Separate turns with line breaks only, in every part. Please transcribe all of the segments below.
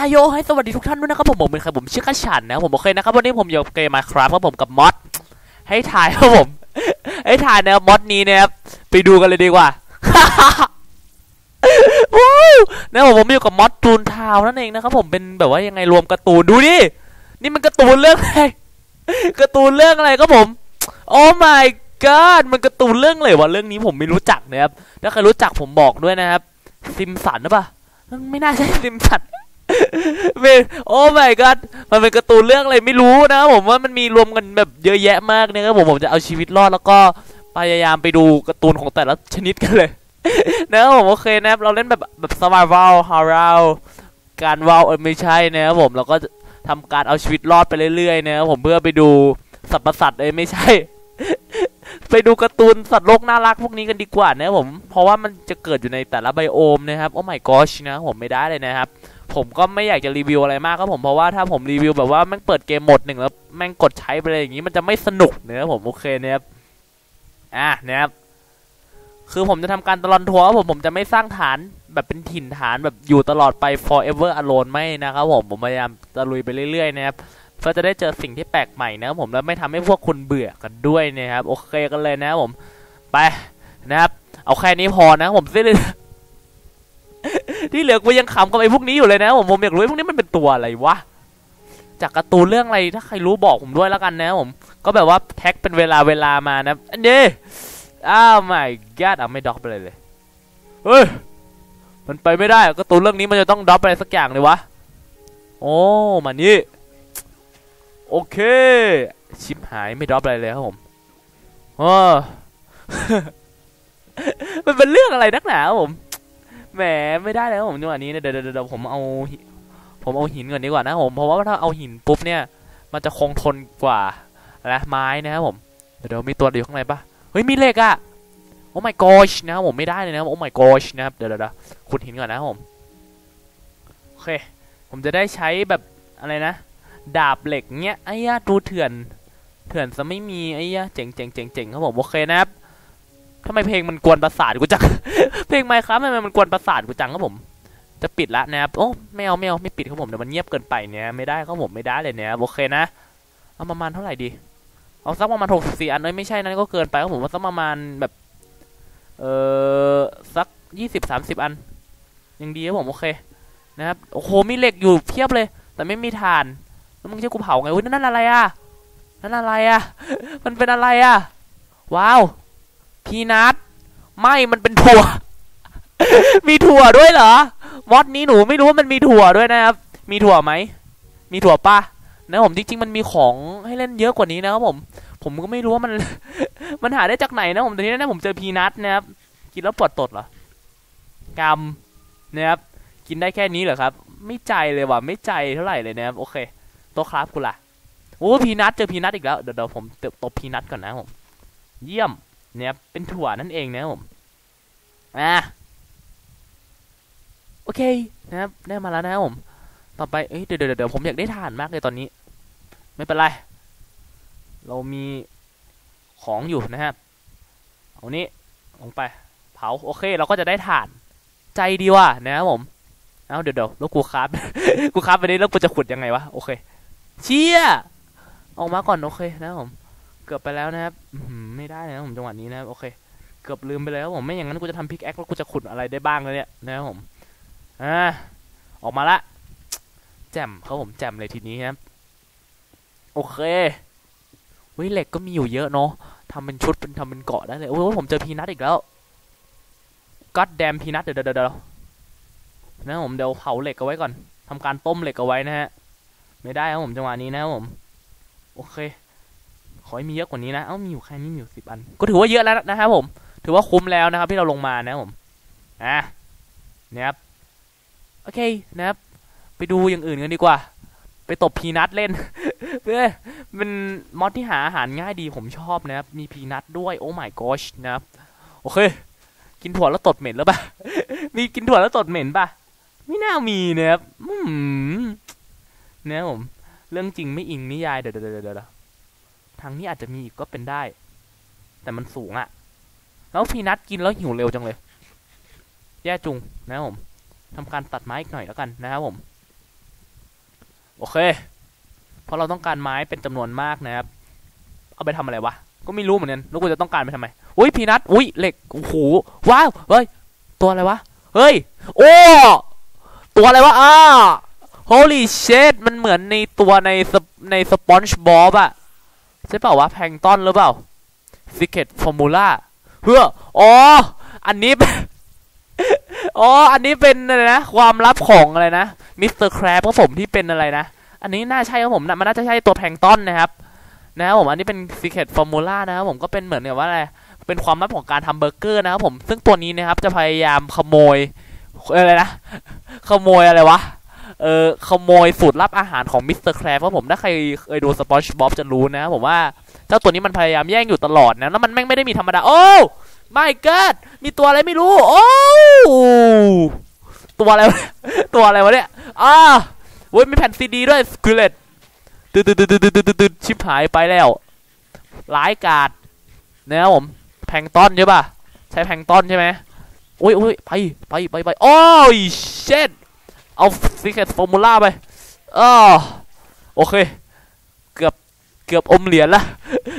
อาโยให้สวัสดีทุกท่านด้วยนะครับผมผมเป็นใครผมชื่อข้าฉันนะผมโอเคนะครับวันนี้ผมอยู่กับเกมมาครับครับผมกับมอดให้ถ่ายครับผมให้ถ่ายนะครับมอดนี้นะครับไปดูกันเลยดีกว่าว้าวนะผมผมอยู่กับมอดตูนทาวน์นั่นเองนะครับผมเป็นแบบว่ายังไงรวมการ์ตูนดูดินี่มันการ์ตูนเรื่องอะไรการ์ตูนเรื่องอะไรครับผมโอ้ my god มันการ์ตูนเรื่องอะไรวะเรื่องนี้ผมไม่รู้จักนะครับถ้าใครรู้จักผมบอกด้วยนะครับซิมสันหรือเปล่าไม่น่าใช่ซิมสัน เป็นโอ้ my god มันเป็นการ์ตูนเรื่องอะไรไม่รู้นะผมว่ามันมีรวมกันแบบเยอะแยะมากเนะครับผมผมจะเอาชีวิตรอดแล้วก็พยายามไปดูการ์ตูนของแต่ละชนิดกันเลยนะครับผมโอเคนะครับเราเล่นแบบแบบ survival horror การวาวไม่ใช่นะครับผมเราก็ทำการเอาชีวิตรอดไปเรื่อยๆนะครับผมเพื่อไปดูสัตว์ประสัตว์เอ้ยไม่ใช่ ไปดูการ์ตูนสัตว์โลกน่ารักพวกนี้กันดีกว่านะครับผมเพราะว่ามันจะเกิดอยู่ในแต่ละไบโอมนะครับโอ้ my gosh นะผมไม่ได้เลยนะครับ ผมก็ไม่อยากจะรีวิวอะไรมากครับผมเพราะว่าถ้าผมรีวิวแบบว่าแม่งเปิดเกมหมดหนึ่งแล้วแม่งกดใช้ไปเลยอย่างนี้มันจะไม่สนุกเนะครับผมโอเคนะครับอะนะครับคือผมจะทำการตลอนทัวร์ครับผมผมจะไม่สร้างฐานแบบเป็นถิ่นฐานแบบอยู่ตลอดไป forever alone ไม่นะครับผมผมพยายามจะลุยไปเรื่อยๆนะครับเพื่อจะได้เจอสิ่งที่แปลกใหม่นะครับผมแล้วไม่ทำให้พวกคุณเบื่อกันด้วยนะครับ โอเคกันเลยนะครับผมไปนะครับ เอาแค่นี้พอนะครับผมสิ้น ที่เหลือกูยังขำกับไอ้พวกนี้อยู่เลยนะผมผมอยากรู้ไอ้พวกนี้มันเป็นตัวอะไรวะจากการ์ตูนเรื่องอะไรถ้าใครรู้บอกผมด้วยแล้วกันนะผมก็แบบว่าแท็กเป็นเวลาเวลามานะอันนี้อ้าว my god เอาไม่ด็อกไปเลยเลยเฮ้ยมันไปไม่ได้การ์ตูนเรื่องนี้มันจะต้องด็อกไปอะไรสักอย่างเลยวะโอ้มานี่โอเค ชิปหายไม่ด็อกอะไรเลยครับผมเออมันเป็นเรื่องอะไรนักหนาครับผม แหมไม่ได้แล้วผมจังหวะนี้เนี่ยเดี๋ยวเดี๋ยวผมเอาผมเอาหินก่อนดีกว่านะผมเพราะว่าถ้าเอาหินปุ๊บเนี่ยมันจะคงทนกว่าและไม้นะครับผมเดี๋ยวมีตัวอยู่ข้างในปะเฮ้ยมีเหล็กอะโอ้ my gosh นะครับผมไม่ได้เลยนะครับโอ้ my gosh นะครับเดี๋ยวเดี๋ยวขุดหินก่อนนะครับผมโอเคผมจะได้ใช้แบบอะไรนะ ดาบเหล็กเนี้ยไอ้ยะดูเถื่อน เถื่อนซะไม่มีไอ้ยะเจ๋งเจ๋งเจ๋งเจ๋งครับผมโอเคนะครับทำไมเพลงมันกวนประสาทกูจัง เพลงไมค์ครับทำไมมันกวนประสาทกูจังครับผม จะปิดละนะครับโอ้ไม่เอาไม่เอาไม่ปิดครับผมเดี๋ยวมันเงียบเกินไปเนี่ยไม่ได้ครับผมไม่ได้เลยเนี่ยโอเคนะเอาประมาณเท่าไหร่ดีเอาสักประมาณหกสิบสี่อันเอ้ยไม่ใช่นั่นก็เกินไปครับผมว่าสักประมาณแบบเออสักยี่สิบสามสิบอันยังดีครับผมโอเคนะครับโอ้โหมีเหล็กอยู่เพียบเลย แต่ไม่มีถ่านแล้วมึงจะกูเผาไงอุ้ยนั่นอะไรอะนั่นอะไรอะ มันเป็นอะไรอะ ว้าว พีนัทไม่ มันเป็นถั่ว มีถั่วด้วยเหรอมอดนี้หนูไม่รู้ว่ามันมีถั่วด้วยนะครับ มีถั่วไหม มีถั่วปะนะผมจริงๆมันมีของให้เล่นเยอะกว่านี้นะครับผม ผมก็ไม่รู้ว่ามัน มันหาได้จากไหนนะผมตอนนี้นะผมเจอพีนัทนะครับ กินแล้วปวดตดเหรอกำนะครับ กินได้แค่นี้เหรอครับ ไม่ใจเลยว่ะ ไม่ใจเท่าไหร่เลยนะครับ โอเค โต๊ะครับคุณล่ะ โอ้พีนัทเจอพีนัทอีกแล้ว เดี๋ยวผมตบพีนัทก่อนนะผม เยี่ยมเนี่ยเป็นถั่วนั่นเองนะครับผม อะ เคนะครับได้มาแล้วนะครับผม ต่อไปเอ้ยเดี๋ยวเดี๋ยวเดี๋ยวผมอยากได้ถ่านมากเลยตอนนี้ ไม่เป็นไร เรามีของอยู่นะครับเอานี้ลงไป เผาโอเค เราก็จะได้ถ่าน ใจดีว่ะนะครับผมเอาเดี๋ยวเดี๋ยวแล้วกูคราฟกูคราฟไปนี้แล้วกูจะขุดยังไงวะโอเค เชี่ยออกมาก่อนโอเคนะครับผม เกือบไปแล้วนะครับไม่ได้นะครับผมจังหวะนี้นะครับโอเค เกือบลืมไปแล้วผมไม่อย่างนั้นกูจะทำพิกแอคแล้วกูจะขุดอะไรได้บ้างเลยเนี่ยนะครับผม อ่าออกมาละ แจ่มเขาผมแจ่มเลยทีนี้ครับ โอเคเฮ้ยเหล็กก็มีอยู่เยอะเนาะทำเป็นชุดเป็นทำเป็นเกาะได้เลย โอ้ยผมเจอพีนัทอีกแล้วก็ดแดมพีนัทเดี๋ยวเดี๋ยวเดี๋ยวนะผมเดี๋ยวเผาเหล็กเอาไว้ก่อนทำการต้มเหล็กเอาไว้นะฮะ ไม่ได้ครับผมจังหวะนี้นะครับผม โอเค ขอให้มีเยอะกว่านี้นะ เอ้ามีอยู่แค่นี้มีอยู่สิบอัน ก็ถือว่าเยอะแล้วนะครับผม ถือว่าคุ้มแล้วนะครับที่เราลงมานะครับผม อะนะครับ โอเคนะครับ ไปดูอย่างอื่นกันดีกว่า ไปตบพีนัทเล่นเพื่อเป็นมอดที่หาอาหารง่ายดีผมชอบนะครับ มีพีนัทด้วยโอ้ my gosh นะครับ โอเค กินถั่วแล้วตดเหม็นแล้วปะมีกินถั่วแล้วตดเหม็นปะไม่น่ามีนะครับอืมนะผม เรื่องจริงไม่อิงนิยายเดี๋ยวเดี๋ยวเดี๋ยวทางนี้อาจจะมีอีกก็เป็นได้ แต่มันสูงอะแล้วพีนัทกินแล้วหิวเร็วจังเลย แย่จุงนะผม ทำการตัดไม้อีกหน่อยแล้วกันนะครับผม โอเค เพราะเราต้องการไม้เป็นจำนวนมากนะครับ เอาไปทำอะไรวะ ก็ไม่รู้เหมือนกันแล้วกูจะต้องการไปทำไม อุ้ยพีนัทอุ้ยเหล็ก โอ้โห ว้าว เฮ้ย ตัวอะไรวะ เฮ้ย โอ้ ตัวอะไรวะ อ้า holy shit มันเหมือนในตัวในสปในสปอนจ์บอบอะใช่เปล่าวะ แพงต้นหรือเปล่า secret formula เพื่ออ๋อ อันนี้ อ๋อ อันนี้เป็นอะไรนะ ความลับของอะไรนะ มิสเตอร์แครบของผมที่เป็นอะไรนะ อันนี้น่าใช่ครับผมนะมันน่าจะใช่ตัวแพงต้นนะครับ นะครับผม อันนี้เป็น secret formula นะครับผม ก็เป็นเหมือนกับว่าอะไร เป็นความลับของการทำเบอร์เกอร์นะครับผม ซึ่งตัวนี้นะครับจะพยายามขโมยอะไรนะ ขโมยอะไรวะ เออขโมยสูตรลับอาหารของมิสเตอร์แครบเพราะผม ถ้าใครเคยดูสปอนจ์บ๊อบจะรู้นะผมว่า เจ้าตัวนี้มันพยายามแย่งอยู่ตลอดนะ แล้วมันแม่งไม่ได้มีธรรมดา โอ้ my god มีตัวอะไรไม่รู้ โอ้ตัวอะไรตัวอะไรวะเนี่ยอ่าเว้ยมีแผ่นซีดีด้วยสกิเลตตืดตืดตืดตืดตืดชิบหายไปแล้วร้ายกาดนะครับผมแพงต้นใช่ป่ะใช้แพงต้นใช่ไหมโอ้ยโอ้ยไปไปไปไปโอ้ยเช็ดเอาซิกเก็ตฟอร์มูล่าไปอ้อโอเค เกือบเกือบอมเหรียญละ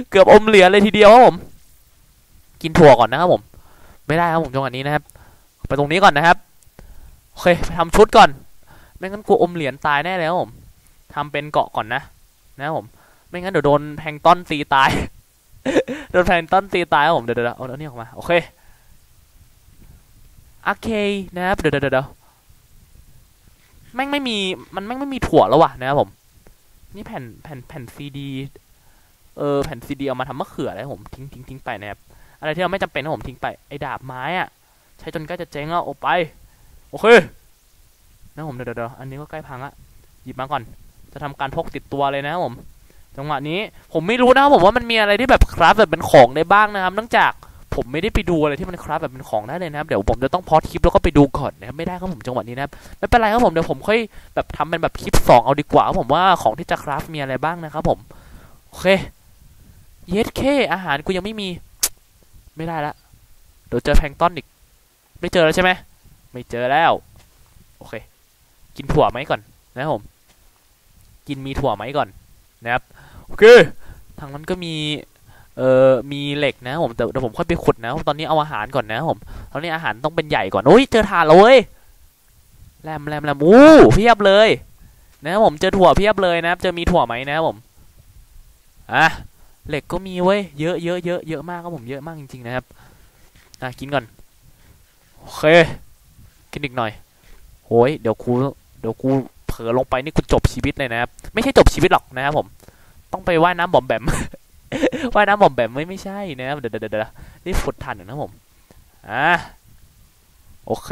เกือบอมเหรียญเลยทีเดียวครับผม กินถั่วก่อนนะครับผม ไม่ได้ครับผมจังหวะนี้นะครับ ไปตรงนี้ก่อนนะครับโอเคไปทำชุดก่อน ไม่งั้นกูอมเหรียญตายแน่เลยครับผมทำเป็นเกาะก่อนนะนะครับผม ไม่งั้นเดี๋ยวโดนแพงต้นตีตายโดนแพงต้นตีตายครับผมเดี๋ยวเดี๋ยวเอาเนี่ออกมาโอเคโอเคนะครับเดี๋ยวเดี๋ยวเดี๋ยวแม่งไม่มีมันแม่งไม่มีถั่วแล้ววะนะครับผม นี่แผ่นแผ่นแผ่นซีดีเออแผ่นซีดีเอามาทำมะเขืออะไรผมทิ้งทิ้งทิ้งไปนะครับ อะไรที่เราไม่จำเป็นนะผมทิ้งไปไอ้ดาบไม้อะใช้จนใกล้จะเจ๊งแล้วโอาไป โอเคนะผมเดี๋ยวเดี๋ยวอันนี้ก็ใกล้พังละหยิบมาก่อน จะทำการพกติดตัวเลยนะครับผมจังหวะนี้ผมไม่รู้นะครับผมว่ามันมีอะไรที่แบบคราฟแบบเป็นของได้บ้างนะครับเนื่องจากผมไม่ได้ไปดูอะไรที่มันคราฟแบบเป็นของได้เลยนะครับเดี๋ยวผมจะต้องพอดคลิปแล้วก็ไปดูก่อนนะครับไม่ได้ครับผมจังหวะนี้นะครับไม่เป็นไรครับผมเดี๋ยวผมค่อยแบบทำเป็นแบบคลิปสองเอาดีกว่าผมว่าของที่จะคราฟมีอะไรบ้างนะครับผมโอเคเยสเคอาหารกูยังไม่มี ไม่ได้ละเดี๋ยวเจอแพลงต้อนอีก ไม่เจอแล้วใช่ไหมไม่เจอแล้ว โอเค กินถั่วไหมก่อนนะผม กินมีถั่วไหมก่อนนะครับโอเคทางนั้นก็มีเอ่อมีเหล็กนะผมแต่เดี๋ยวผมค่อยไปขุดนะตอนนี้เอาอาหารก่อนนะผมตอนนี้อาหารต้องเป็นใหญ่ก่อนอุ้ยเจอถ่านแล้วเว้ยแรมแรมแรมอู้เพียบเลย นะผมเจอถั่วเพียบเลยนะครับเจอมีถั่วไหมนะผมอะ เหล็กก็มีเว้ยเยอะเยอะเยอะเยอะมากครับผมเยอะมากจริงๆนะครับอะกินก่อนโอเคกินอีกหน่อยโอ้ยเดี๋ยวกูเดี๋ยวกูเผลอลงไปนี่กูจบชีวิตเลยนะครับ ไม่ใช่จบชีวิตหรอกนะครับผม ต้องไปว่ายน้ำบอมแบมว่ายน้ำบอมแบมไม่ไม่ใช่นะครับเดี๋ยวเดี๋ยวเดี๋ยวนี่ฝุดถ่านอยู่นะผมอ่าโอเค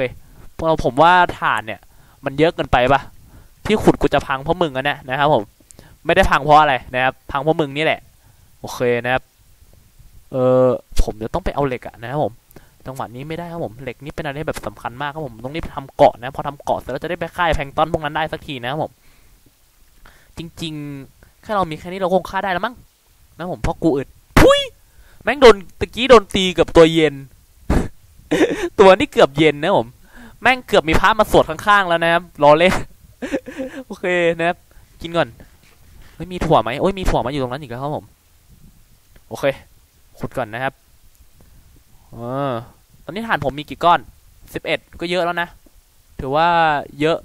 พวกเราผมว่าถ่านเนี่ย มันเยอะเกินไปปะที่ขุดกูจะพังเพราะมึงอะเนี่ยนะครับผม ไม่ได้พังเพราะอะไรนะครับ พังเพราะมึงนี่แหละ โอเคนะครับ เออผมจะต้องไปเอาเหล็กอะนะครับผมจังหวะนี้ไม่ได้ครับผมเหล็กนี่เป็นอะไรแบบสำคัญมากครับผมต้องรีบทำเกาะนะพอทำเกาะเสร็จแล้วจะได้ไปฆ่าแพงต้นพวกนั้นได้สักทีนะครับผม จริงๆแค่เรามีแค่นี้เราคงฆ่าได้แล้วมั้งนะผมเพราะกูอึดพุยแม่งโดนตะกี้โดนตีกับตัวเย็น ตัวนี่เกือบเย็นนะผม แม่งเกือบมีพระมาสวดข้างๆแล้วนะครับรอเล่นโอเคนะครับกินก่อนไม่มีถั่วไหมโอ้ยมีถั่วมาอยู่ตรงนั้นอีกแล้วครับผม โอเค ขุดก่อนนะครับเออตอนนี้ฐานผมมีกี่ก้อนสิบเอ็ดก็เยอะแล้วนะ ถือว่าเยอะ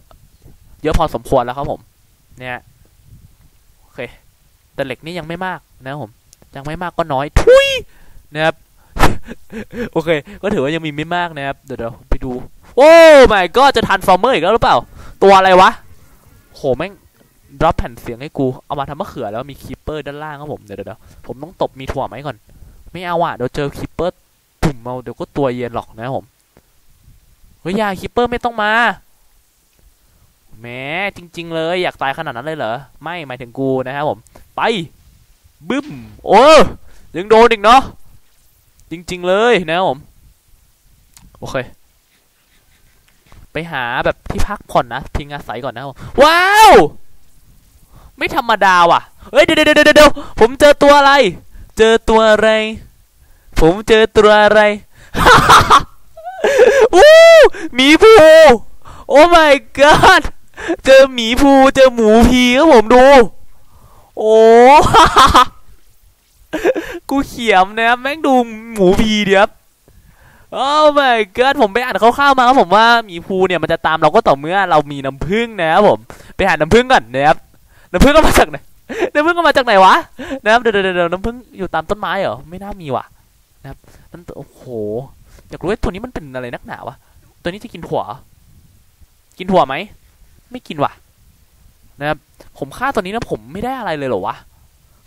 เยอะพอสมควรแล้วครับผม เนี่ยโอเค แต่เหล็กนี่ยังไม่มากนะผม ยังไม่มากก็น้อย ทุยนะครับโอเค ก็ถือว่ายังมีไม่มากนะครับ เดี๋ยวเดี๋ยวไปดู โอ้ไม่ก็จะทันฟอร์เมอร์อีกแล้วหรือเปล่า ตัวอะไรวะ โหแม่ง ดรอปแผ่นเสียงให้กู เอามาทำมะเขือแล้วมีคีปเปอร์ด้านล่างครับผม เดี๋ยวเดี๋ยวผมต้องตบมีถั่วไหมก่อน ไม่เอาอะ เดี๋ยวเจอคีปเปอร์ถุ่มเอาเดี๋ยวก็ตัวเย็นหรอกนะครับผม เฮ้ยยาคีปเปอร์ไม่ต้องมา แหมจริง ๆ เลยอยากตายขนาดนั้นเลยเหรอ ไม่หมายถึงกูนะครับผม ไป บึ้ม โอ้ยังโดนอีกเนาะ จริง ๆ เลยนะครับผม โอเคไปหาแบบที่พักผ่อนนะพิงอาศัยก่อนนะครับผมว้าว ไม่ธรรมดาว่ะ เฮ้ยเดี๋ยวเดี๋ยวเดี๋ยวเดี๋ยวผมเจอตัวอะไร เจอตัวอะไร ผมเจอตัวอะไรอู้หมีภูโอ้ my god เจอหมีภูเจอหมูพีครับผมดู โอ้กูเขียมนะครับแม่งดูหมูพีเดียบโอ้ my god ผมไปอ่านคร่าวๆมาครับผมว่าหมีภูเนี่ยมันจะตามเราก็ต่อเมื่อเรามีน้ำผึ้งนะครับผม ไปหาน้ำผึ้งก่อนนะครับ น้ำผึ้งก็มาจากไหนน้ำผึ้งก็มาจากไหนวะนะครับเดี๋ยวเดี๋ยวเดี๋ยวน้ำผึ้งอยู่ตามต้นไม้เหรอไม่น่ามีว่ะนะครับนั่นโอ้โหอยากรู้ว่าตัวนี้มันเป็นอะไรนักหนาวะตัวนี้จะกินถั่วกินถั่วไหมไม่กินว่ะ นะครับผมฆ่าตัวนี้นะผมไม่ได้อะไรเลยเหรอวะ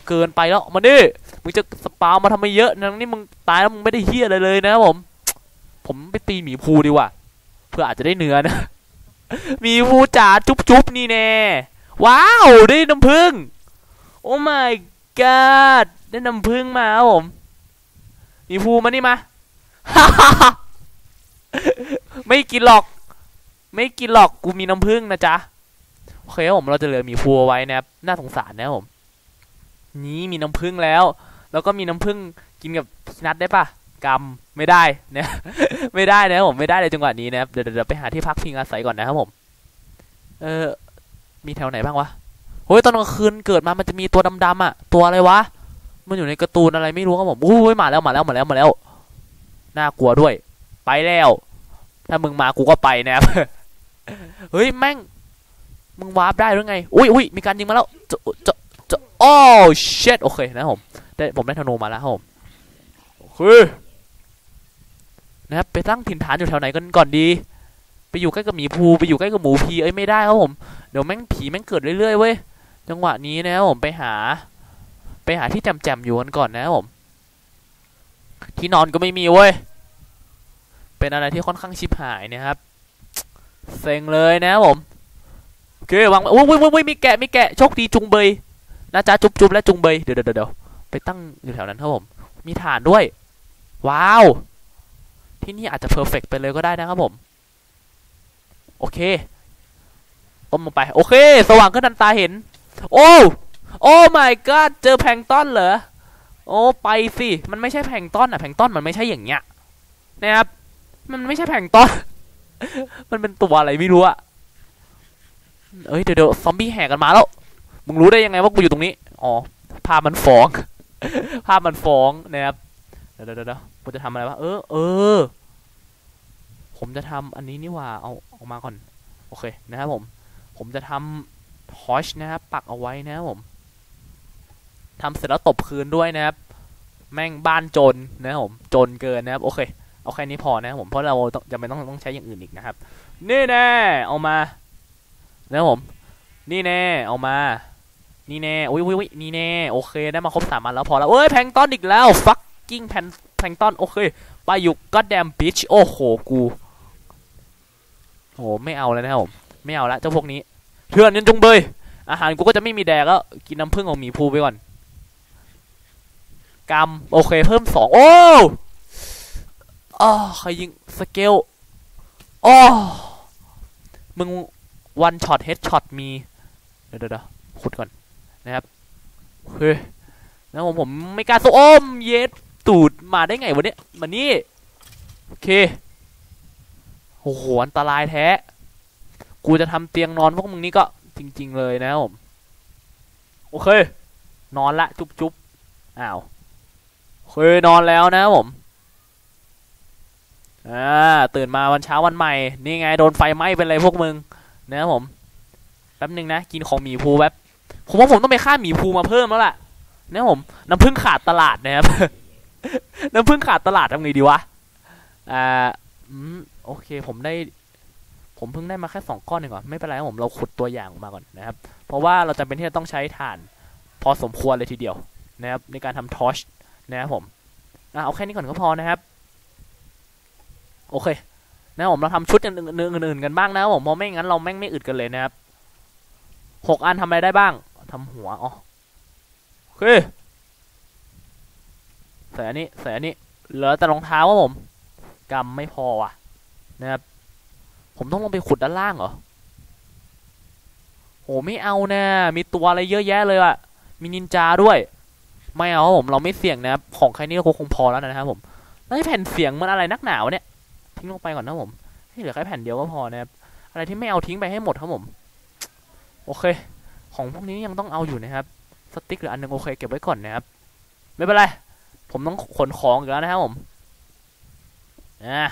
เกินไปแล้วมาดิมึงจะสปาวมาทำไมเยอะนังนี่มึงตายแล้วมึงไม่ได้เฮียอะไรเลยนะครับผม ผมไปตีหมีภูดีกว่าเพื่ออาจจะได้เนื้อนะมีภูจ๋าจุ๊บจุ๊บนี่แน่ ว้าว ได้น้ำผึ้งโอ้ my god ได้น้ำผึ้งมาครับผมมีภูมานี่มา ไม่กินหรอก ไม่กินหรอก กูมีน้ำผึ้งนะจ๊ะ โอเคครับผม เราจะเหลือมีภูเอาไว้นะครับ น่าสงสารนะครับผม นี้มีน้ำผึ้งแล้ว แล้วก็มีน้ำผึ้งกินกับพีนัทได้ปะกำไม่ได้นะ ไม่ได้นะผมไม่ได้เลยจังหวะนี้นะครับ เดี๋ยวเดี๋ยวไปหาที่พักพิงอาศัยก่อนนะครับผม เออ มีแถวไหนบ้างวะโอ้ยตอนกลางคืนเกิดมามันจะมีตัวดำๆอะ ตัวอะไรวะ มันอยู่ในการ์ตูนอะไรไม่รู้ครับผมอุ้ยมาแล้วมาแล้วมาแล้วมาแล้ว น่ากลัวด้วย ไปแล้ว ถ้ามึงมากูก็ไปนะครับ เฮ้ยแม่ง มึงวาร์ปได้หรือไง อุ้ยอุ้ยมีการยิงมาแล้วจะจะจะโอ้เช็ดโอเคนะผมได้ผมได้ธนูมาแล้วครับผมโอเคนะครับไปตั้งถิ่นฐานอยู่แถวไหนกันก่อนดี ไปอยู่ใกล้กับหมีภูไปอยู่ใกล้กับหมูพีเอ้ยไม่ได้ครับผมเดี๋ยวแม่งผีแม่งเกิดเรื่อยๆเว้ยจังหวะนี้นะครับผมไปหา ไปหาที่แจมๆอยู่กันก่อนนะครับผม ที่นอนก็ไม่มีเว้ยเป็นอะไรที่ค่อนข้างชิบหายนะครับเซ็งเลยนะครับผมโอเควางอุ้ยอุ้ยอุ้ยมีแกะมีแกะโชคดีจุงเบยนะจ๊ะจุบจุบและจุงเบยเดี๋ยวเดี๋ยวเดี๋ยวไปตั้งอยู่แถวนั้นครับผม มีฐานด้วย ว้าว ที่นี่อาจจะเพอร์เฟกไปเลยก็ได้นะครับผม โอเคต้มลงไป โอเค สว่างขึ้นทันตาเห็น โอ้ โอ้ my god เจอแพงต้นเหรอ โอ้ ไปสิ มันไม่ใช่แพงต้นอะแพงต้นมันไม่ใช่อย่างเงี้ย นะครับ มันไม่ใช่แพงต้นมันเป็นตัวอะไรไม่รู้อะเอ้ย เดี๋ยวซอมบี้แห่กันมาแล้ว มึงรู้ได้ยังไงว่ากูอยู่ตรงนี้ อ๋อ ภาพมันฟ้อง ภาพมันฟ้องนะครับ เดี๋ยวเดี๋ยวเดี๋ยวผมจะทำอะไรวะ เออ เออ ผมจะทำอันนี้นี่ว่าเอาออกมาก่อน โอเคนะครับผม ผมจะทำทอชนะครับ ปักเอาไว้นะครับผมทำเสร็จแล้วตบคืนด้วยนะครับ แม่งบ้านจนนะครับผมจนเกินนะครับ โอเค เอาแค่นี้พอนะครับผมเพราะเราจะไม่ต้องต้องใช้อย่างอื่นอีกนะครับ นี่แน่เอามานะครับผม นี่แน่เอามา นี่แน่อุ้ยอุ้ยอุ้ยนี่แน่โอเคได้มาครบสามอันแล้วพอแล้วเอ้ยแพงต้อนอีกแล้ว fucking แพนแพงต้อนโอเคไปอยู่ goddamn bitch โอ้โหกู โหไม่เอาแล้วนะครับผมไม่เอาละเจ้าพวกนี้เถื่อนยันจงเบยอาหารกูก็จะไม่มีแดกแล้วกินน้ำผึ้งของหมีภูไปก่อนกำโอเคเพิ่มสองโอ้อ๋อใครยิงสเกลโอ้มึงวันช็อตเฮดช็อตมีเดี๋ยวเดี๋ยวขุดก่อนนะครับเฮ้ยแล้วผมผมไม่กล้าโอ้มเย็ดตูดมาได้ไงวะเนี่ยมานี่โอเค โอ้โหอันตรายแท้ กูจะทำเตียงนอนพวกมึงนี่ก็จริง ๆ เลยนะผม โอเค นอนละจุ๊บจุ๊บอ้าวเคยนอนแล้วนะผม อ่า ตื่นมาวันเช้าวันใหม่ นี่ไงโดนไฟไหม้เป็นไรพวกมึงนะผม แป๊บนึงนะ กินของหมีภูแป๊บ ผมว่าผมต้องไปฆ่าหมีภูมาเพิ่มแล้วล่ะนะผม น้ำผึ้งขาดตลาดนะครับ น้ำผึ้งขาดตลาดทำไงดีวะ อ่าอืม โอเค ผมได้ ผมเพิ่งได้มาแค่สองก้อนเองก่อนไม่เป็นไรครับผมเราขุดตัวอย่างออกมาก่อนนะครับ เพราะว่าเราจำเป็นที่จะต้องใช้ถ่าน พอสมควรเลยทีเดียวนะครับ ในการทำทอชนะครับผมอะเอาแค่นี้ก่อนก็พอนะครับ โอเค นะครับผมเราทำชุดอื่นๆกันบ้างนะครับผมเพราะไม่งั้นเราแม่งไม่อึดกันเลยนะครับหกอันทำอะไรได้บ้างทำหัวอ๋อโอเคใส่อันนี้ใส่อันนี้เหลือแต่รองเท้าครับผมกำไม่พอว่ะ นะครับ ผมต้องลงไปขุดด้านล่างเหรอโหไม่เอานะมีตัวอะไรเยอะแยะเลยอะมีนินจาด้วย ไม่เอาผมเราไม่เสี่ยงนะครับของใครนี่ก็คงพอแล้วนะครับผมแล้วไอแผ่นเสียงมันอะไรนักหนาวเนี่ยทิ้งลงไปก่อนนะผมให้เหลือแค่แผ่นเดียวก็พอนะครับอะไรที่ไม่เอาทิ้งไปให้หมดครับผม โอเค ของพวกนี้ยังต้องเอาอยู่นะครับสติ๊กหรืออันหนึงโอเคเก็บไว้ก่อนนะครับไม่เป็นไรผมต้องขนของอีกแล้วนะครับผมนะ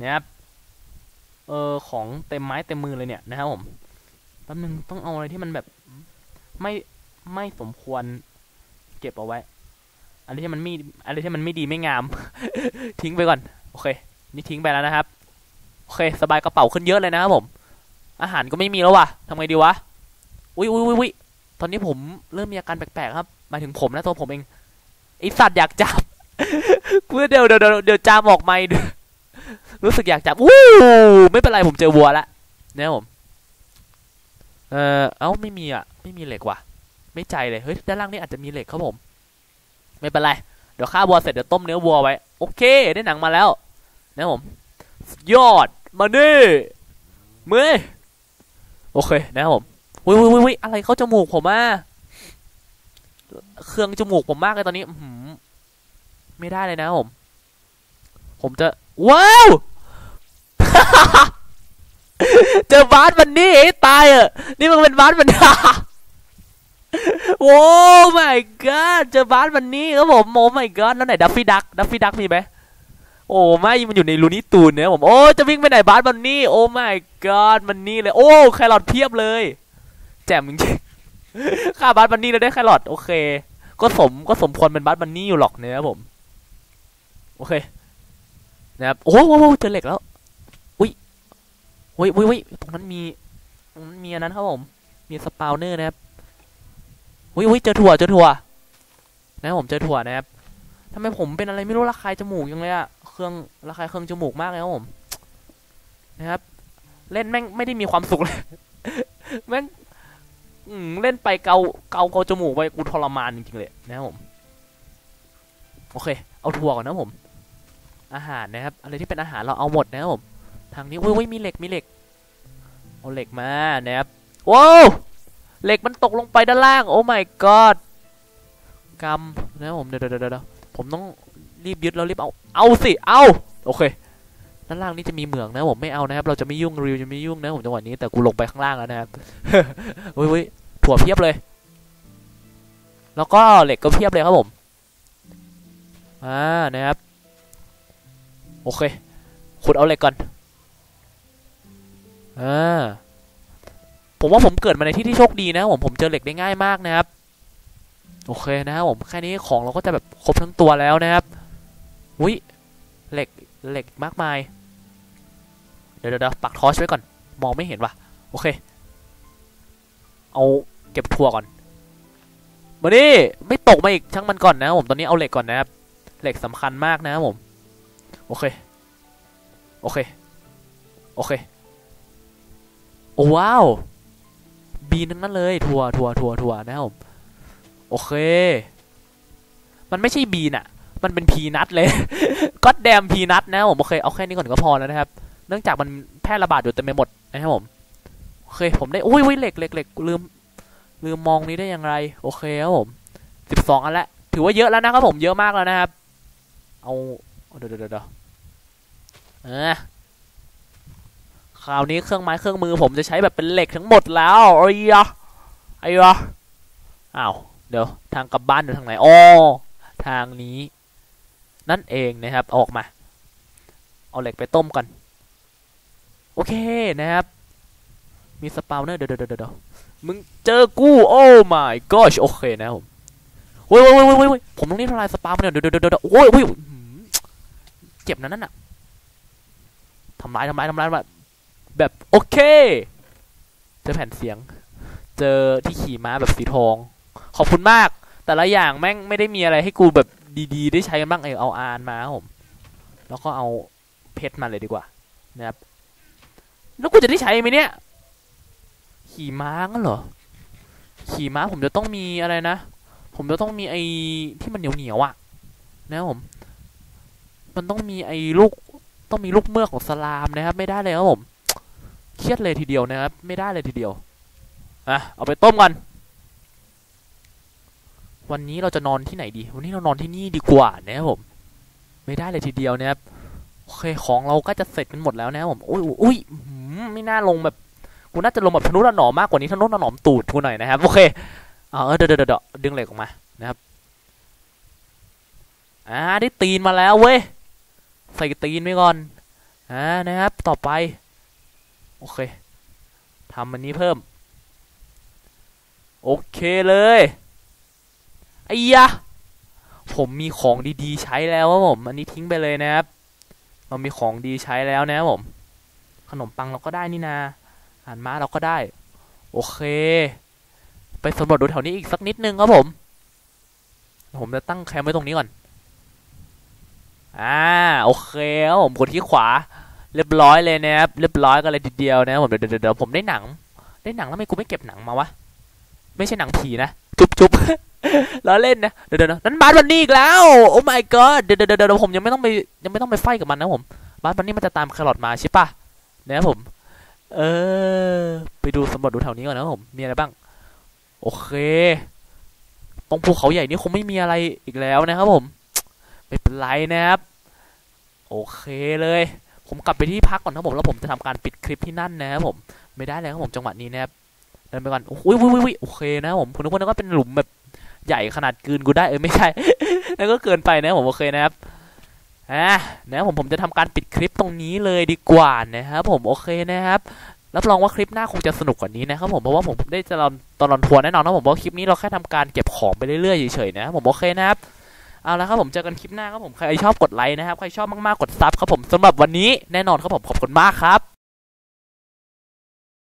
นะครับ เออของเต็มไม้เต็มมือเลยเนี่ยนะครับผมแป๊บนึงต้องเอาอะไรที่มันแบบไม่ไม่สมควรเก็บเอาไว้ อะไรที่มันไม่อะไรที่มันไม่ดีไม่งาม ทิ้งไปก่อน โอเค นี่ทิ้งไปแล้วนะครับ โอเค สบายกระเป๋าขึ้นเยอะเลยนะครับผม อาหารก็ไม่มีแล้วว่ะทำไงดีวะ อุ้ยอุ้ยอุ้ยอุ้ยตอนนี้ผมเริ่มมีอาการแปลกๆครับหมายถึงผมนะตัวผมเองไอสัตว์อยากจับเดี๋ยวเดี๋ยวเดี๋ยวเดี๋ยวจามออกไม่ด้วย รู้สึกอยากจับวู้ไม่เป็นไรผมเจอวัวละเนี่ยผม เออเอ้าไม่มีอะ ไม่มีเหล็กว่ะ ไม่ใจเลย เฮ้ย ด้านล่างนี่อาจจะมีเหล็กครับผม ไม่เป็นไร เดี๋ยวฆ่าวัวเสร็จเดี๋ยวต้มเนื้อวัวไว้ โอเค ได้หนังมาแล้วนะผม ยอด มาดิเมื่อโอเคนะครับผมวิววิววิอะไรเข้าจมูกผมอะเครื่องจมูกผมมากเลยตอนนี้อื้อหือไม่ได้เลยนะผม ผมจะ ว้าวเจอบาสมันนี่ไอ้ตายอะนี่มันเป็นบาสมันโอ้ my god เจอบาสมันนี่ครับผมโอ้ my god แล้วไหนดัฟฟี่ดักดัฟฟี่ดักมีไหมโอ้ไม่มันอยู่ในลูนี่ตูนเนี่ยผมโอ้จะวิ่งไปไหนบาสมันนี่โอ้ my god มันนี่เลย โอ้แครอทเพียบเลย แจ่มจริงๆค่าบาสมันนี่แล้วได้แครอทโอเค ก็สมก็สมควรเป็นบาสมันนี่อยู่หรอกเนี่ยครับผม โอเค นะครับโอ้โหเจอเหล็กแล้วอุ้ยอุ้ยอุ้ยอุ้ยตรงนั้นมีตรงนั้นมีอันนั้นครับผมมีสปาวเนอร์นะครับอุ้ยอุ้ยเจอถั่วเจอถั่วนะครับผมเจอถั่วนะครับทำไมผมเป็นอะไรไม่รู้ระคายจมูกยังเลยอะเครื่องระคายเครื่องจมูกมากเลยครับผมนะครับ เล่นแม่งไม่ได้มีความสุขเลยแม่งเล่นไปเกาเกาเกาจมูกไปกูทรมานจริงๆเลยนะครับผมโอเค เอาถั่วก่อนนะผม อาหารนะครับอะไรที่เป็นอาหารเราเอาหมดนะครับผมทางนี้อุ้ยมีเหล็กมีเหล็กเอาเหล็กมานะครับว้าวเหล็กมันตกลงไปด้านล่าง โอ้ my god กำนะผมเดี๋ยวเดี๋ยวเดี๋ยวผมต้องรีบยึดแล้วรีบเอา เอาสิ เอาโอเค ด้านล่างนี่จะมีเหมืองนะผมไม่เอานะครับ เราจะไม่ยุ่งริวจะไม่ยุ่งนะผมจังหวะนี้แต่กูลงไปข้างล่างแล้วนะครับเฮ้ยเฮ้ยถั่วเพียบเลย แล้วก็เหล็กก็เพียบเลยครับผม อ่า นะครับ โอเคขุดเอาเหล็กก่อนอ่าผมว่าผมเกิดมาในที่ที่โชคดีนะผมผมเจอเหล็กได้ง่ายมากนะครับ โอเคนะครับผมแค่นี้ของเราก็จะแบบครบทั้งตัวแล้วนะครับอุ้ยเหล็กเหล็กมากมาย เดี๋ยวเดี๋ยวเดี๋ยวปักทอชไว้ก่อน มองไม่เห็นว่ะ โอเค เอาเก็บถั่วก่อนมาดิไม่ตกมาอีกช่างมันก่อนนะผมตอนนี้เอาเหล็กก่อนนะครับ เหล็กสำคัญมากนะครับผม โอเค โอเค โอเค โอ้ว้าวบีนทั้งนั้นเลยถั่วถั่วถั่วถั่วนะครับผมโอเค มันไม่ใช่บีนอะมันเป็นพีนัทเลยก็แดมพีนัทนะครับผมโอเคเอาแค่นี้ก่อนก็พอแล้วนะครับ เนื่องจากมันแพร่ระบาดอยู่เต็มไปหมดนะครับผมโอเค ผมได้อุ้ยอุ้ยเหล็กเหล็กเหล็กลืมลืมมองนี้ได้อย่างไร โอเคครับผมสิบสองอันละถือว่าเยอะแล้วนะครับผมเยอะมากแล้วนะครับ เอาเดี๋ยวเดี๋ยว เออคราวนี้เครื่องไม้เครื่องมือผมจะใช้แบบเป็นเหล็กทั้งหมดแล้วไอ้ยะไอ้ยะอ้าวเดี๋ยวทางกลับบ้านอยู่ทางไหนอ๋อทางนี้ นั่นเองนะครับออกมา เอาเหล็กไปต้มก่อนโอเคนะครับ มีสปาวเนอร์เดี๋ยวเดี๋ยวเดี๋ยวมึงเจอกูโอ้ my gosh โอเคนะผมโว้ยโว้ยโว้ยโว้ยโว้ยผมต้องรีบทลายสปาวเนอร์เดี๋ยวเดี๋ยวเดี๋ยวโอ้ยโอ้ยเจ็บนะนั่นน่ะ ทำลายทำลายทำลายทำลายแบบโอเคเจอแผ่นเสียง เจอที่ขี่ม้าแบบสีทอง ขอบคุณมาก แต่ละอย่างแม่งไม่ได้มีอะไรให้กูแบบดีๆ ได้ใช้กันบ้างเออเอาอานมาผม แล้วก็เอาเพชรมาเลยดีกว่านะครับแล้วกูจะได้ใช้ไหมเนี่ย ขี่ม้างั้นเหรอ ขี่ม้าผมจะต้องมีอะไรนะ ผมจะต้องมีไอ้ที่มันเหนียวเหนียวๆอะนะครับผม มันต้องมีไอ้ลูก ต้องมีลูกเมือกของสลามนะครับ ไม่ได้เลยครับผม เครียดเลยทีเดียวนะครับ ไม่ได้เลยทีเดียว อะ เอาไปต้มกัน วันนี้เราจะนอนที่ไหนดี วันนี้เรานอนที่นี่ดีกว่านะครับผม ไม่ได้เลยทีเดียวนะครับ โอเค ของเราก็จะเสร็จกันหมดแล้วนะครับผม อุ้ยอุ้ยไม่น่าลงแบบกูน่าจะลงแบบทนุถนอมมากกว่านี้ทนุถนอมตูดกูหน่อยนะครับ โอเค เออเดี๋ยวเดี๋ยวเดี๋ยวดึงเหล็กออกมานะครับ อ่า ได้ตีนมาแล้วเว้ย ใส่ตีนไปก่อนอ่านะครับ ต่อไป โอเคทำอันนี้เพิ่ม โอเคเลยไอ้ยะผมมีของดีๆ ใช้แล้วครับผม อันนี้ทิ้งไปเลยนะครับ เรามีของดีใช้แล้วนะครับผม ขนมปังเราก็ได้นี่นาอาหารม้าเราก็ได้ โอเค ไปสำรวจดูแถวนี้อีกสักนิดนึงครับผม ผมจะตั้งแคมป์ไว้ตรงนี้ก่อน อ่าโอเคครับผมกดที่ขวา เรียบร้อยเลยนะครับเรียบร้อยกันเลยทีเดียวนะผมเดี๋ยวเดี๋ยวผมได้หนัง ได้หนังแล้วทำไมกูไม่เก็บหนังมาวะไม่ใช่หนังผีนะจุ๊บจุ๊บล้อเล่นนะเดี๋ยวเดี๋ยวนั่นบาสวันนี้อีกแล้วโอ้ my god เดี๋ยวเดี๋ยวเดี๋ยวผมยังไม่ต้องไปยังไม่ต้องไปไฟกับมันนะผมบาสวันนี้มันจะตามแครอทมาใช่ปะนะครับผม เออ ไปดูสำรวจดูแถวนี้ก่อนนะผมมีอะไรบ้าง โอเค ตรงภูเขาใหญ่นี่คงไม่มีอะไรอีกแล้วนะครับผม ไม่เป็นไรนะครับ โอเคเลย ผมกลับไปที่พักก่อนนะครับผมแล้วผมจะทำการปิดคลิปที่นั่นนะครับผม ไม่ได้เลยครับผมจังหวะนี้นะครับเดินไปก่อนอุ้ยอุ้ยอุ้ยโอเคนะครับผมคุณทุกคนก็เป็นหลุมแบบใหญ่ขนาดกืนกูได้เออไม่ใช่นั่นก็เกินไปนะครับผมโอเคนะครับอะนะครับผมผมจะทำการปิดคลิปตรงนี้เลยดีกว่านะครับผมโอเคนะครับรับรองว่าคลิปหน้าคงจะสนุกกว่านี้นะครับผมเพราะว่าผมได้จะลองตอนลอนทัวร์แน่นอนนะผมว่าคลิปนี้เราแค่ทำการเก็บของไปเรื่อยๆเฉยๆนะผมโอเคนะครับ เอาละครับผมเจอกันคลิปหน้าครับผมใครชอบกดไลค์นะครับใครชอบมากๆกดซับครับผมสำหรับวันนี้แน่นอนครับผมขอบคุณมากครับ